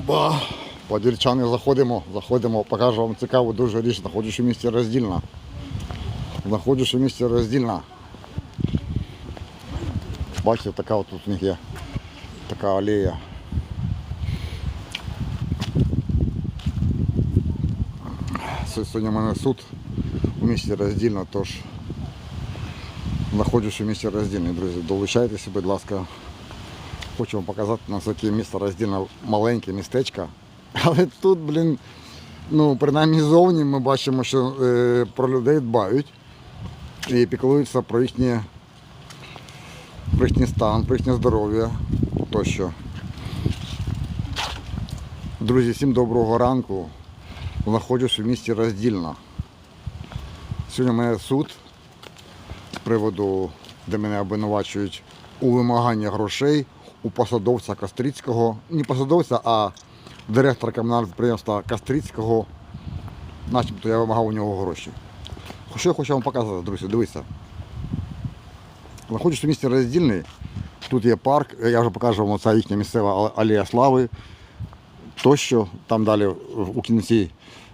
Опа! Подірчани заходимо, заходимо, покажу вам цікаву дуже річ, знаходжусь у місті Роздільна. Знаходжусь у місті Роздільна. Бачите, така от тут у них є така алея. Сьогодні в мене суд у місті Роздільна, тож знаходжусь у місті Роздільна, друзі. Долучайтеся, будь ласка. Хочу вам показати наскільки місто роздільне маленьке містечко. Але тут, блін, ну, принаймні зовні ми бачимо, що е, про людей дбають і піклуються про їхнє, про їхній стан, про їхнє здоров'я тощо. Друзі, всім доброго ранку. Знаходжусь у місті Роздільна. Сьогодні у мене суд з приводу, де мене обвинувачують у вимаганні грошей у посадовця Кастрицького, не посадовця, а директора комунального підприємства Кастрицького, начебто я вимагав у нього гроші. Що я хочу вам показати, друзі, дивіться. Знаходжусь у місті Роздільний, тут є парк, я вже покажу вам оця їхня місцева а- алея слави, тощо, там далі у кінці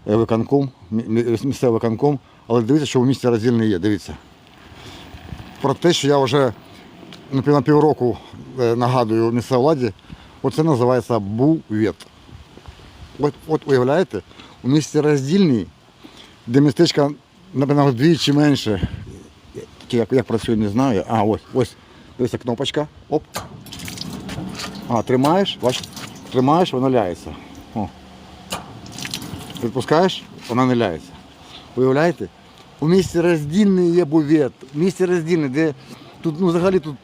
е, виконком, мі- мі- місцевий виконком, але дивіться, що у місті Роздільний є, дивіться. Про те, що я вже на півроку нагадую місцевій владі, оце називається бувет. От, от уявляєте, у місті роздільній, де містечка, напевно, вдвічі менше. Як, як працює, не знаю. А, ось, ось, дивися кнопочка. Оп. А, тримаєш, бач, тримаєш, воно ляється. О. Відпускаєш, вона не ляється. Уявляєте? У місті роздільний є бувет. У місті роздільний, де тут ну, взагалі тут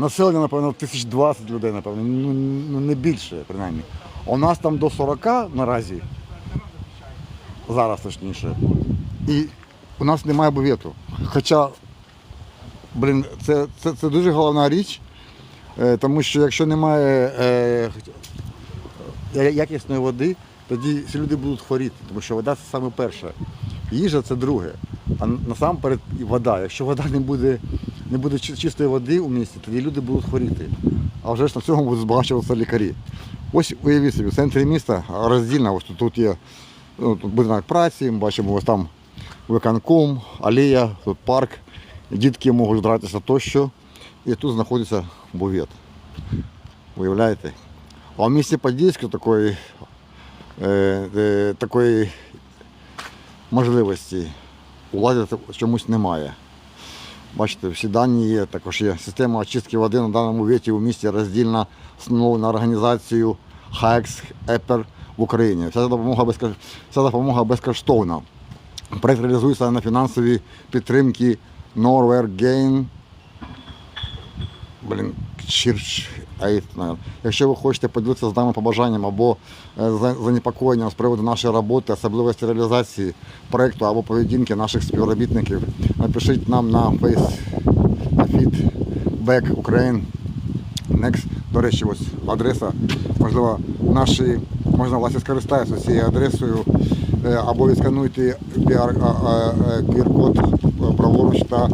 населення, напевно, тисяч двадцять людей, напевно, ну, ну не більше, принаймні. У нас там до 40 наразі, зараз точніше. І у нас немає бувету. Хоча, блін, це, це, це дуже головна річ, е, тому що якщо немає е, якісної води, тоді ці люди будуть хворіти, тому що вода це саме перше. Їжа це друге. А насамперед вода. Якщо вода не буде, не буде чистої води у місті, тоді люди будуть хворіти. А вже ж на цьому будуть збагачуватися лікарі. Ось уявіть собі, в центрі міста роздільна, ось тут, є ну, тут будинок праці, ми бачимо ось там виконком, алея, тут парк, дітки можуть гратися тощо. І тут знаходиться бувет. Уявляєте? А в місті Подільську такої, е, е, такої можливості у чомусь немає. Бачите, всі дані є, також є система очистки води на даному віті у місті роздільна встановлена організацією ХАЕКС ЕПЕР в Україні. Вся допомога, безкош... вся допомога безкоштовна. Проект реалізується на фінансовій підтримки Norwegain блін, Church Aid, наверно. Якщо ви хочете поділитися з нами побажанням або е, занепокоєнням з приводу нашої роботи, особливості реалізації проєкту або поведінки наших співробітників, напишіть нам на Face Ukraine Next. До речі, ось адреса. Можливо, наші можна власне скористатися цією адресою е, або відскануйте QR-код праворуч та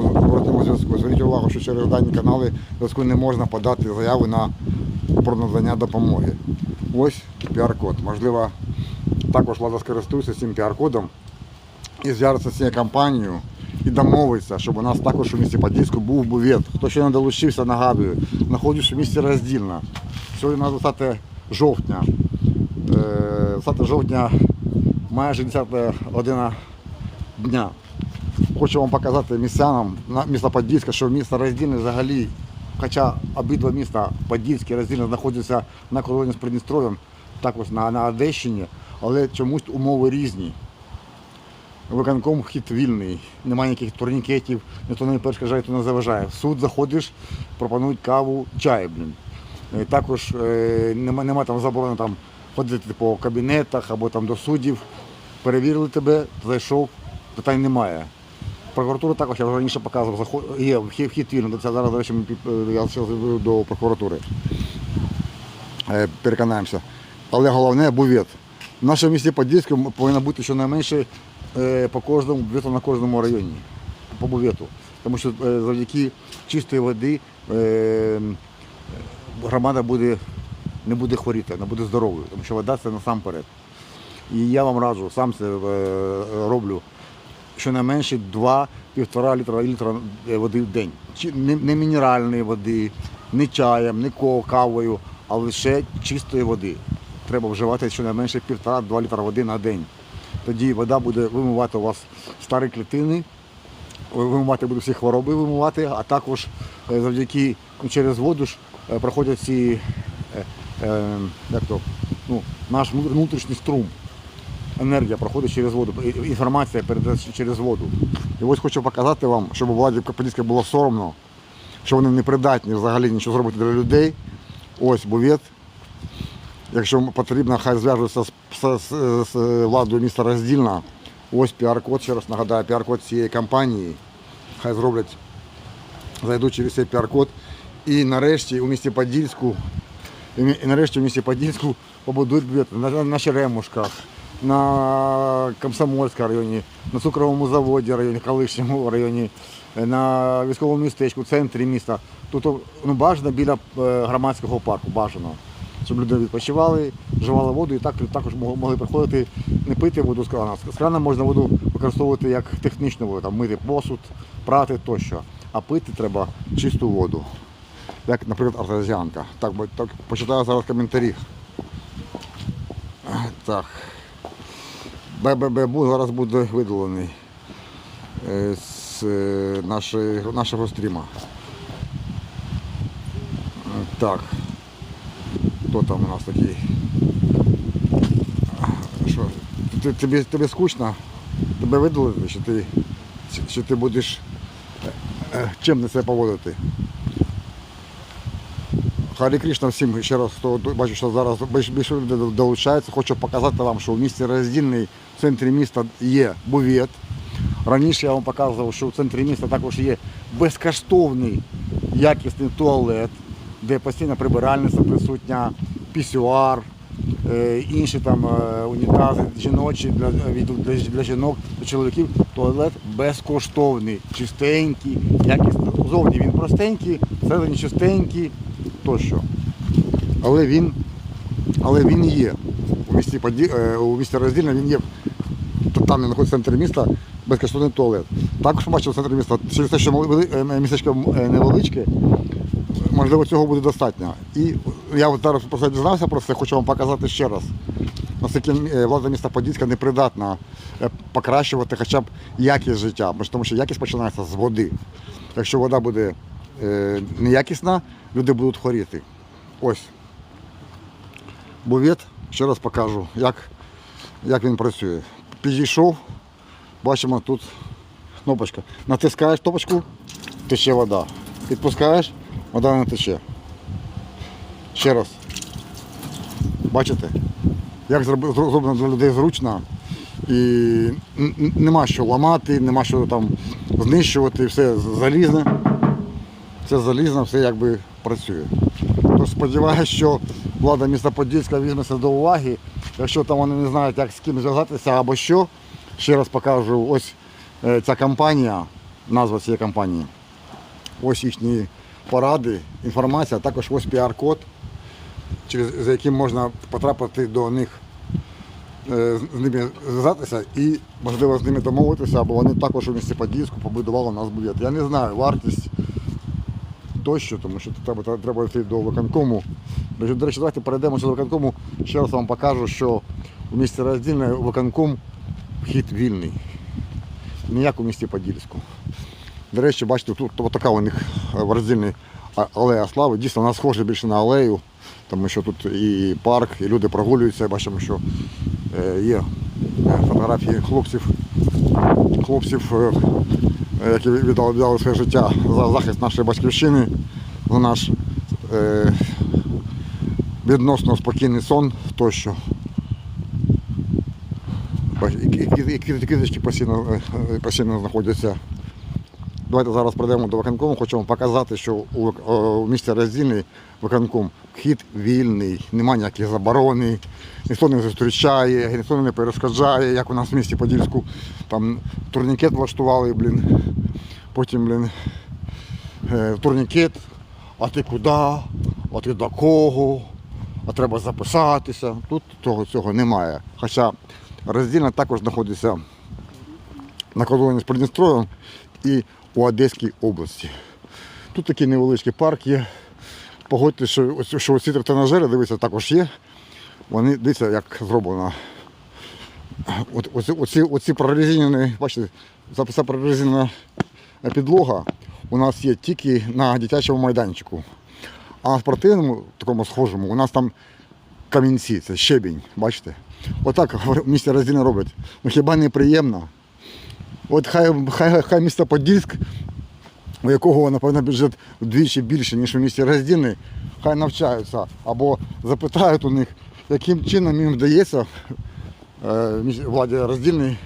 зворотному зв'язку. Зверніть увагу, що через дані канали зв'язку не можна подати заяву на про надання допомоги. Ось QR-код. Можливо, також влада скористується цим QR-кодом і зв'яжеться з цією компанією і домовиться, щоб у нас також у місті Подільську був бувет. Хто ще не долучився, нагадую, знаходжусь у місті Роздільна. Сьогодні у нас 20 жовтня. Е, 20 жовтня майже 10 година дня. Хочу вам показати містянам на- міста Подільська, що місто Роздільне взагалі, хоча обидва міста Подільське Роздільне знаходяться на кордоні з Придністров'ям, також на, на Одещині, але чомусь умови різні. Виконком вхід вільний, немає ніяких турнікетів, ніхто не перешкоджає, ніхто не заважає. В суд заходиш, пропонують каву, чай, блін. Е, Також е, нема там заборони там ходити по кабінетах або там до суддів. Перевірили тебе, зайшов, питань немає. Прокуратура також, я вже раніше показував, є вхід, вільний. Це зараз, до речі, е, я веду до прокуратури. Е, Переконаємося. Але головне бувет. В нашому місті Подільському повинно бути щонайменше е, по кожному бювету на кожному районі. По бювету. Тому що завдяки чистої води громада буде не буде хворіти, не буде здоровою, тому що вода це насамперед. І я вам раджу, сам це роблю, щонайменше 2-1,5 літра, літра е, води в день. Не, не мінеральної води, не чаєм, не кавою, а лише чистої води. Треба вживати щонайменше 1,5-2 літра води на день. Тоді вода буде вимивати у вас старі клітини, вимивати буде всі хвороби вимивати, а також е, завдяки ну, через воду ж е, проходять ці як то, ну, наш внутрішній струм. Енергія проходить через воду, інформація передається через воду. І ось хочу показати вам, щоб владі Капелівська було соромно, що вони не придатні взагалі нічого зробити для людей. Ось бувет. Якщо потрібно, хай зв'яжуться з, з, з, з владою міста роздільна. Ось піар-код, ще раз нагадаю, піар-код цієї компанії. Хай зроблять, зайдуть через цей піар-код. І нарешті у місті Подільську, і нарешті у місті Подільську побудують бюджет на, на Черемушках, на Комсомольському районі, на цукровому заводі районі, колишньому районі, на військовому містечку, центрі міста. Тут ну, бажано біля е, громадського парку, бажано. Щоб люди відпочивали, вживали воду і так також могли приходити не пити воду з крана. З крана можна воду використовувати як технічну воду, там, мити посуд, прати тощо. А пити треба чисту воду. Як, наприклад, артезіанка. Так, так почитаю зараз коментарі. Так. БББ зараз буде видалений е, з е, нашого стріма. Так. Хто там у нас такий? Що? Тобі, тобі скучно? Тебе видалити, чи ти, чи ти будеш е, чим на себе поводити? Харі Кришна всім ще раз, хто бачу, що зараз більше людей до- долучається. Хочу показати вам, що в місті Роздільний в центрі міста є бувет. Раніше я вам показував, що в центрі міста також є безкоштовний якісний туалет, де постійно прибиральниця присутня, пісюар, е, інші там е, унітази жіночі для, для, для жінок, для чоловіків. Туалет безкоштовний, чистенький, якісний. Зовні він простенький, всередині чистенький тощо. Але він, але він є. У місті, е, у місті Роздільне він є там де знаходиться центр міста, безкоштовний туалет. Також бачив в центрі міста, через те, що е, містечко е, невеличке, можливо, цього буде достатньо. І я зараз просто дізнався про це, хочу вам показати ще раз. Наскільки влада міста Подільська непридатна покращувати хоча б якість життя, тому що якість починається з води. Якщо вода буде неякісна, люди будуть хворіти. Ось. Бувет, ще раз покажу, як, як він працює. Підійшов, бачимо тут кнопочка. Натискаєш кнопочку, тече вода. Відпускаєш, вода не тече. Ще раз. Бачите? Як зроблено для людей зручно. І нема що ламати, нема що там знищувати, все залізне. Все залізно, все якби працює. Тож сподіваюся, що влада міста Подільська візьметься до уваги. Якщо там вони не знають, як з ким зв'язатися або що, ще раз покажу ось е, ця компанія, назва цієї компанії. Ось їхні поради, інформація, також ось піар-код, за яким можна потрапити до них, е, з ними зв'язатися і, можливо, з ними домовитися, або вони також у місті Подільську побудували у нас бюджет. Я не знаю вартість тощо, тому що треба, треба йти до виконкому. До речі, давайте перейдемо до виконкому. Ще раз вам покажу, що у місті роздільне виконком вхід вільний. Не як у місті Подільську. До речі, бачите, тут от така у них е, в роздільній алея слави. Дійсно, вона схожа більше на алею, тому що тут і парк, і люди прогулюються. Бачимо, що е, є е, фотографії хлопців, хлопців, які віддали, своє життя за захист нашої батьківщини, за наш е, відносно спокійний сон тощо. І, і, і, і квіт- квіточки постійно, е, е, постійно знаходяться. Давайте зараз прийдемо до виконкому, вам показати, що у, у місті роздільний виконком вхід вільний, немає ніяких заборони, ніхто не зустрічає, ніхто не перешкоджає, як у нас в місті Подільську. Там турнікет влаштували, блін. Потім, блін, е, турнікет, а ти куди? А ти до кого? а треба записатися. Тут того цього немає. Хоча роздільна також знаходиться на кордоні з Придністров'ям і у Одеській області. Тут такий невеличкий парк є. Погодьте, що, що ці тренажери, дивіться, також є. Вони дивіться, як зроблено. От, оці, оці, оці прорезинені, бачите, ця прорезинена підлога у нас є тільки на дитячому майданчику. А на спортивному, такому схожому, у нас там камінці, це щебінь, бачите? Отак в місті роздільне роблять. Ну хіба не приємно? От хай, хай, хай місто Подільськ, у якого, напевно, бюджет вдвічі більше, ніж у місті Роздільний, хай навчаються або запитають у них, яким чином їм вдається е, владі роздільний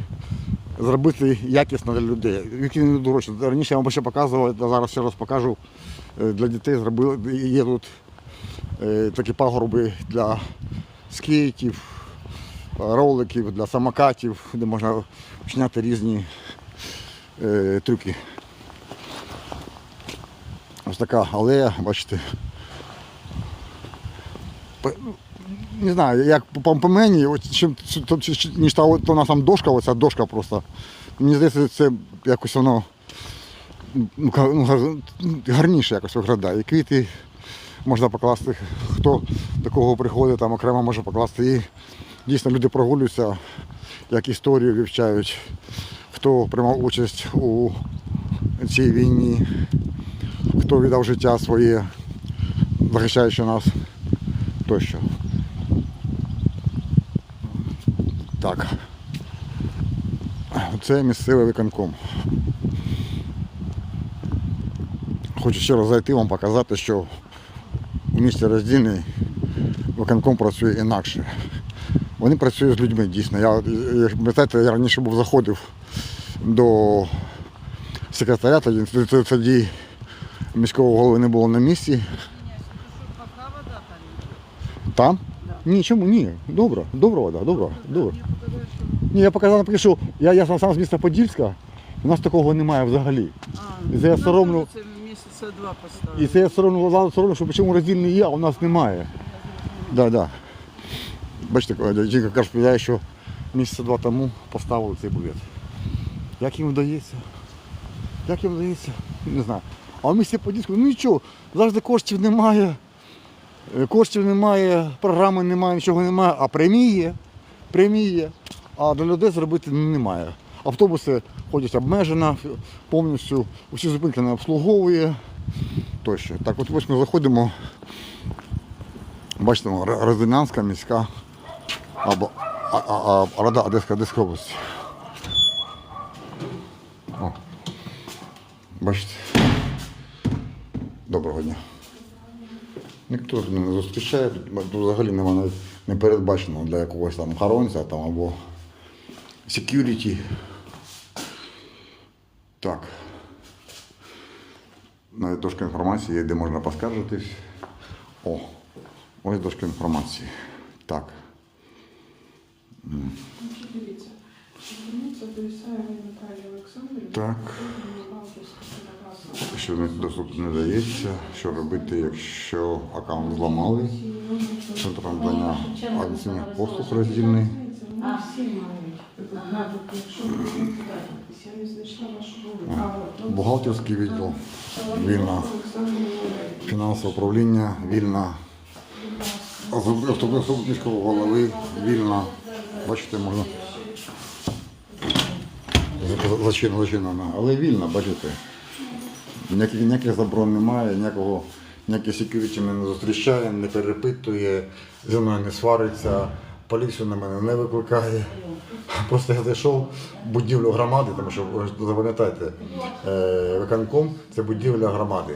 зробити якісно для людей. Які не гроші. Раніше я вам ще показував, а зараз ще раз покажу. Е, Для дітей зробили, є тут е, такі пагорби для скейтів, роликів, для самокатів, де можна вчиняти різні е, трюки. Ось така алея, бачите. Не знаю, як по, мені, чим, ніж та, то у нас там дошка, оця дошка просто. Мені здається, це якось воно ну, ну, гар- гарніше якось виглядає. І квіти можна покласти, хто до кого приходить, там окремо може покласти. І дійсно люди прогулюються, як історію вивчають, хто приймав участь у цій війні, хто віддав життя своє, захищаючи нас тощо. Так. Це місцевий виконком. Хочу ще раз зайти вам показати, що у місті Роздільний виконком працює інакше. Вони працюють з людьми дійсно. Я, пам'ятаєте, я раніше був заходив до секретаря, тоді, міського голови не було на місці. Там. Ні, чому ні? Добре, добра вода, добра, добра. Ні, я показав, наприклад, що я, я сам з міста Подільська, у нас такого немає взагалі. І це я соромлю. Місяця два поставили. І це я соромлю, соромлю, що чому роздільний є, а у нас немає. Да, да. Бачите, жінка каже, що місяця два тому поставили цей бувет. Як їм вдається? Як їм вдається? Не знаю. А в місті Подільську, ну нічого, завжди коштів немає. Е, Коштів немає, програми немає, нічого немає, а премії. Премії. А для людей зробити немає. Автобуси ходять обмежено, повністю усі зупинки не обслуговує тощо. Так от ось ми заходимо, бачите, Р- міська або а, а, а, Рада Одеська області. Бачите. Доброго дня. Ніхто мене не зустрічає, тут, тут взагалі немає навіть не передбачено для якогось там охоронця там, або security. Так. Навіть дошка інформації є, де можна поскаржитись. О, ось дошка інформації. Так. Дивіться, Наталії Олександрівни. Так. Балтівська телеграфна. Що не доступ не дається, що робити, якщо аккаунт зламали. Центр надання адміністративних послуг роздільний. Якщо ну, Бухгалтерський відділ, вільна, фінансове управління, вільна, особисто міського голови, вільна. Бачите, можна. Зачинено, але вільна, бачите. Ніяких, ніяких заборон немає, ніякого, ніяких секюріті мене не зустрічає, не перепитує, зі мною не свариться, поліцію на мене не викликає. Просто я зайшов в будівлю громади, тому що запам'ятайте, е, виконком це будівля громади,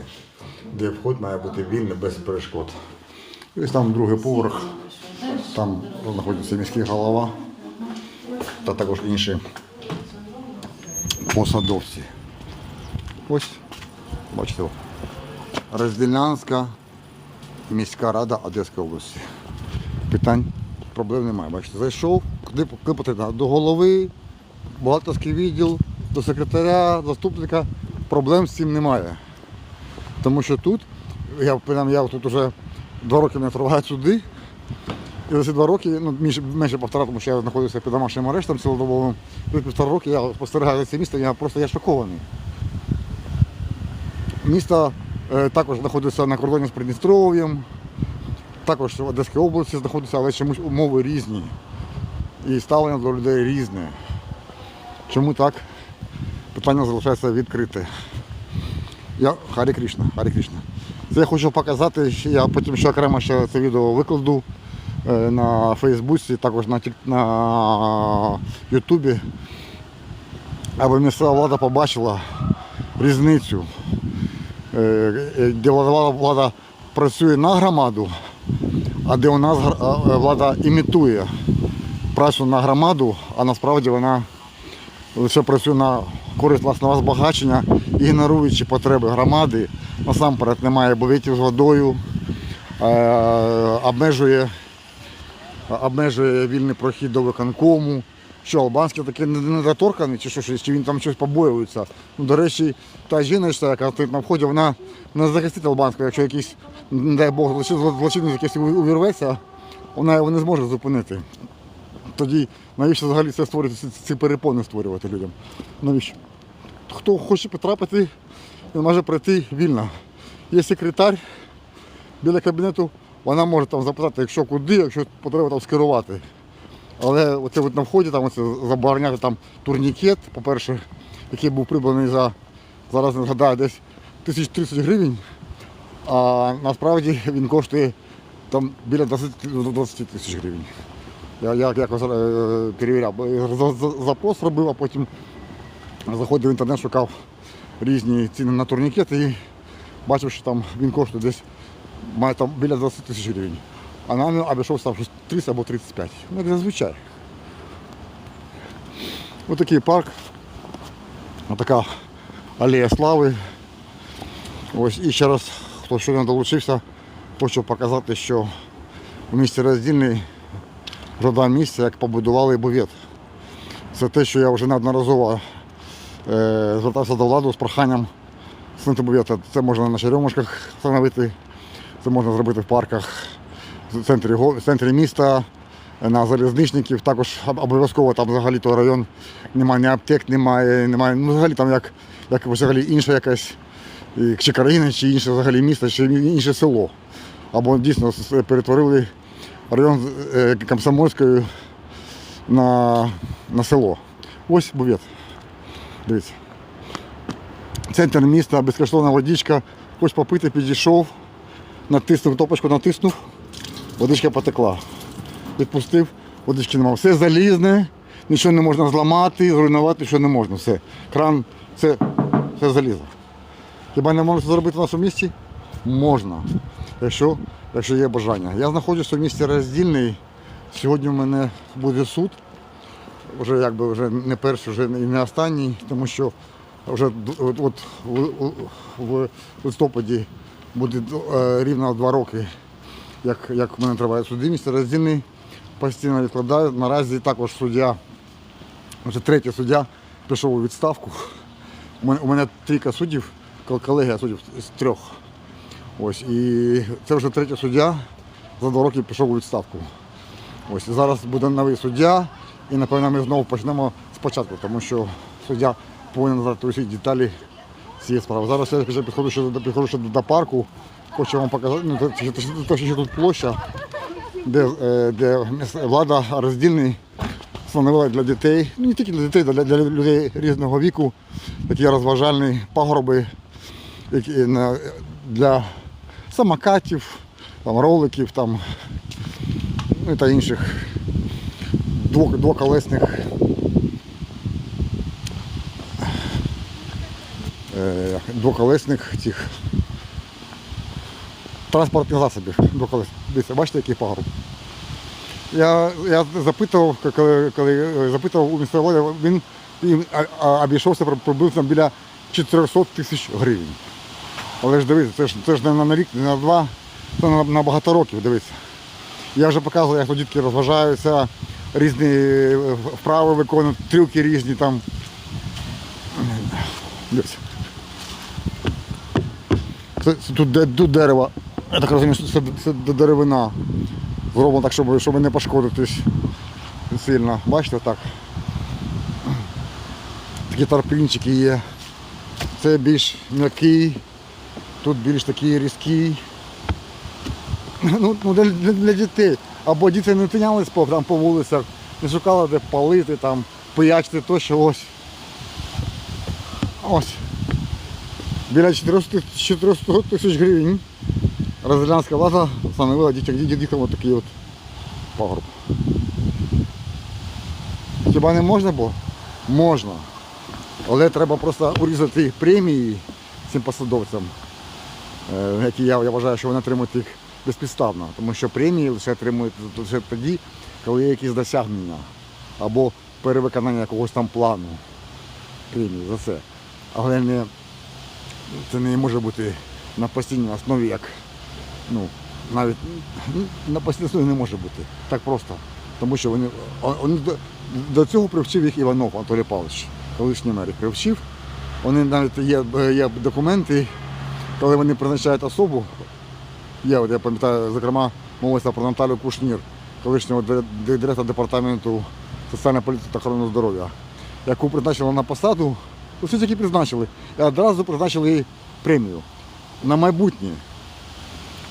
де вход має бути вільний без перешкод. І ось там другий поверх, там знаходиться міський голова та також інші посадовці. Ось, бачите, Розділянська міська рада Одеської області. Питань, проблем немає. Бачите, зайшов, куди, потрібно? До голови, бухгалтерський відділ, до секретаря, заступника. Проблем з цим немає. Тому що тут, я, я тут вже два роки не триваю сюди, І за ці два роки, ну менше, півтора, тому що я знаходився під домашнім арештом цілодобовим. Півтора роки я спостерігаю за це місто, я просто я шокований. Місто е, також знаходиться на кордоні з Придністров'ям, також в Одеській області знаходиться, але чомусь умови різні. І ставлення до людей різне. Чому так? Питання залишається відкрите. Я Харі Кришна, Харі Кришна. Це я хочу показати, я потім ще окремо ще це відео викладу е, на Фейсбуці, також на, на Ютубі, аби місцева влада побачила різницю, де влада, влада працює на громаду, а де у нас е, влада імітує працю на громаду, а насправді вона лише працює на користь власного збагачення, ігноруючи потреби громади. Насамперед немає бовітів з водою, е, обмежує, обмежує вільний прохід до виконкому. Що, албанський такий недоторканий, чи що, чи він там щось побоюється. Ну, до речі, та жіночка, яка стоїть на вході, вона не захистить албанського, якщо якийсь, не дай Бог, злочин- злочинець якийсь увірветься, вона його не зможе зупинити. Тоді навіщо взагалі це створювати, ці, ці перепони створювати людям? Навіщо? Хто хоче потрапити, він може пройти вільно. Є секретар біля кабінету, вона може там запитати, якщо куди, якщо потреба там скерувати. Але оце от на вході там оце забороняти там турнікет, по-перше, який був придбаний за, зараз не згадаю, десь 1030 гривень, а насправді він коштує там біля 20 20 тисяч гривень. Я, я якось е, перевіряв, запрос робив, а потім заходив в інтернет, шукав різні ціни на турнікети і бачив, що там він коштує десь має там біля 20 тисяч гривень. А нам обійшовся щось 30 або 35. Ну, як зазвичай. Ось такий парк. Ось така алея слави. Ось і ще раз, хто щойно долучився, хочу показати, що в місті роздільний жодне місце, як побудували бувет. Це те, що я вже неодноразово е, звертався до влади з проханням снити бувета. Це можна на черемушках встановити, це можна зробити в парках, в центрі, центрі міста, на залізничників. Також обов'язково там взагалі той район немає ні аптек, немає, немає ну, взагалі там як, як взагалі інша якась чи країна, чи інше взагалі місто, чи інше село. Або дійсно перетворили район е, Комсомольської на, на село. Ось бувет. Дивіться. Центр міста, безкоштовна водичка. Хоч попити, підійшов, натиснув топочку, натиснув, водичка потекла. Відпустив, водички немає. Все залізне, нічого не можна зламати, зруйнувати, що не можна. Все. Кран, це, це залізо. Хіба не можна це зробити в нашому місті? Можна, якщо, якщо є бажання. Я знаходжуся в місті роздільний. Сьогодні в мене буде суд. Вже якби вже не перший, вже і не останній, тому що вже от, от в, у- в листопаді буде е, рівно два роки, як, як в мене триває суди. Місце роздільний постійно відкладаю. Наразі також суддя, вже третій суддя пішов у відставку. У мене, у мене трійка суддів, колегія суддів з трьох. Ось, і це вже третій суддя за два роки пішов у відставку. Ось зараз буде новий суддя, і напевно ми знову почнемо спочатку, тому що суддя повинен надати усі деталі цієї справи. Зараз я вже підходжу ще до парку, хочу вам показати, ну, те, що тут площа, де, е, де влада роздільний встановила для дітей, ну не тільки для дітей, для, для людей різного віку, такі розважальні пагорби які, на, для самокатів, там, роликів там, ну, та інших двоколесних. Е, двоколесних цих транспортних засобів. Двоколесних. Дивіться, бачите, який пагорб? Я, я запитував, коли, коли запитував у місцевої він а- обійшовся приблизно біля 400 тисяч гривень. Але ж дивіться, це ж, це ж не на рік, не на два, це на, на багато років, дивіться. Я вже показував, як тут дітки розважаються, різні е, вправи виконують, трюки різні там. Дивіться. Це, це тут, тут дерево. Я так розумію, що це, це деревина. Зроблено так, щоб, щоб не пошкодитись сильно. Бачите, так. Такі тарпинчики є. Це більш м'який, тут більш такий різкий. Ну, ну для, для, дітей. Або діти не тинялись по, там, по вулицях, не шукали де палити, там, пиячити тощо ось. Ось. Біля 400 400 тисяч гривень. Розглянська влада встановила дітям, дітям от такий от пагорб. Хіба не можна було? Можна. Але треба просто урізати премії цим посадовцям, е, які я, я вважаю, що вони отримують їх безпідставно. Тому що премії лише отримують лише тоді, коли є якісь досягнення або перевиконання якогось там плану премії за це. Але не, це не може бути на постійній основі, як ну, навіть ну, на постійній не може бути. Так просто. Тому що вони, вони до, цього привчив їх Іванов Анатолій Павлович, колишній мер привчив. Вони навіть є, є документи, коли вони призначають особу. Є, от я пам'ятаю, зокрема, мовиться про Наталю Кушнір, колишнього ди- ди- директора департаменту соціальної політики та охорони здоров'я, яку призначили на посаду, усі які призначили, і одразу призначили премію на майбутнє.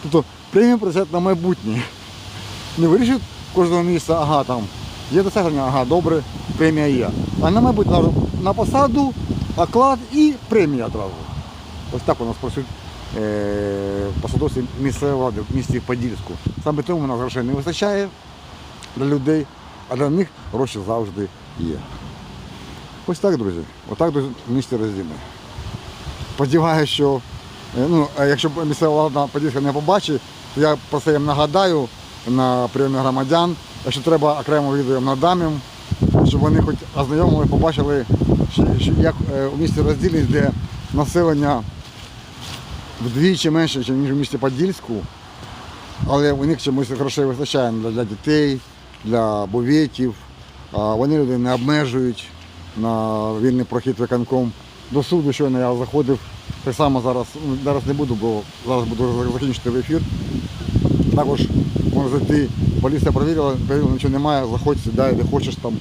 Тобто премію призначають на майбутнє. Не вирішують кожного місця, ага, там є досягнення, ага, добре, премія є. А на майбутнє на посаду, оклад і премія одразу. Ось так у нас працюють е, посадовці місцевої влади в місті Подільську. Саме тому у нас грошей не вистачає для людей, а для них гроші завжди є. Ось так, друзі. Отак в місті Роздільне. Сподіваюся, що ну, а якщо місцева влада Подільська не побачить, то я про це їм нагадаю на прийомі громадян. Якщо треба окремо відео надам їм, щоб вони хоч ознайомили, побачили, як е, у місті Роздільне, де населення вдвічі менше, ніж у місті Подільську, але у них чомусь грошей вистачає для, дітей, для буветів. А Вони людей не обмежують на вільний прохід виконком. До суду щойно я заходив. Так само зараз, ну, зараз не буду, бо зараз буду закінчити в ефір. Також можна зайти, поліція перевірила, перевірила, нічого немає, заходь, сідай, де хочеш там,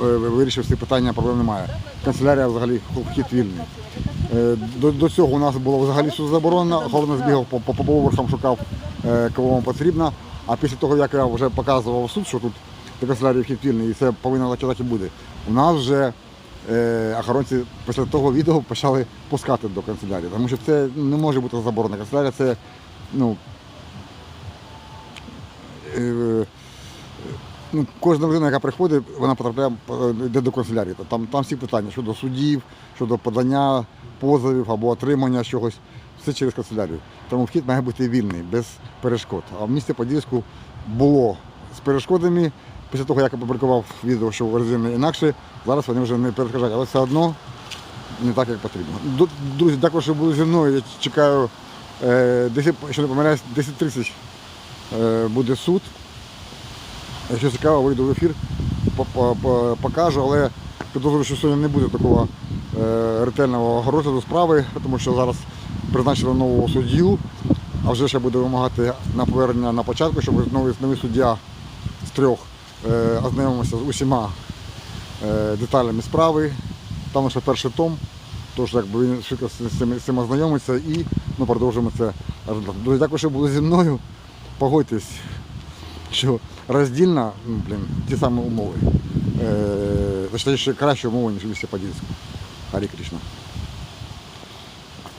е, вирішив всі питання, проблем немає. Канцелярія взагалі вхід вільний. Е, До, до цього у нас було взагалі все заборонено, охорона збігав по, по, по поверхам, шукав, е, кого вам потрібно. А після того, як я вже показував суд, що тут до канцелярії вхід вільний, і це повинно так і буде, у нас вже охоронці після того відео почали пускати до канцелярії, тому що це не може бути заборонено. Канцелярія це ну, е, ну, кожна людина, яка приходить, вона потрапляє е, йде до канцелярії. Там, там всі питання щодо судів, щодо подання позовів або отримання чогось. Все через канцелярію. Тому вхід має бути вільний, без перешкод. А в місті Подільську було з перешкодами. Після того, як я опублікував відео, що в інакше, зараз вони вже не перешкоджають, але все одно не так, як потрібно. Друзі, дякую, що були зі мною. Я чекаю, е, 10, якщо не помиляюсь, 10.30 е, буде суд. Якщо цікаво, вийду в ефір, по- по- по- покажу, але підозрюю, що сьогодні не буде такого е, ретельного розгляду справи, тому що зараз призначили нового суддю, а вже ще буде вимагати на повернення на початку, щоб новий, новий суддя з трьох е, ознайомився з усіма е, деталями справи. Там лише перший том, тож якби він швидко з цим, ознайомиться і ми продовжимо це розглядати. Дякую, що були зі мною. Погодьтесь, що роздільна, ну, блін, ті самі умови. Е, точніше, кращі умови, ніж місті Подільську. Харі Кришна.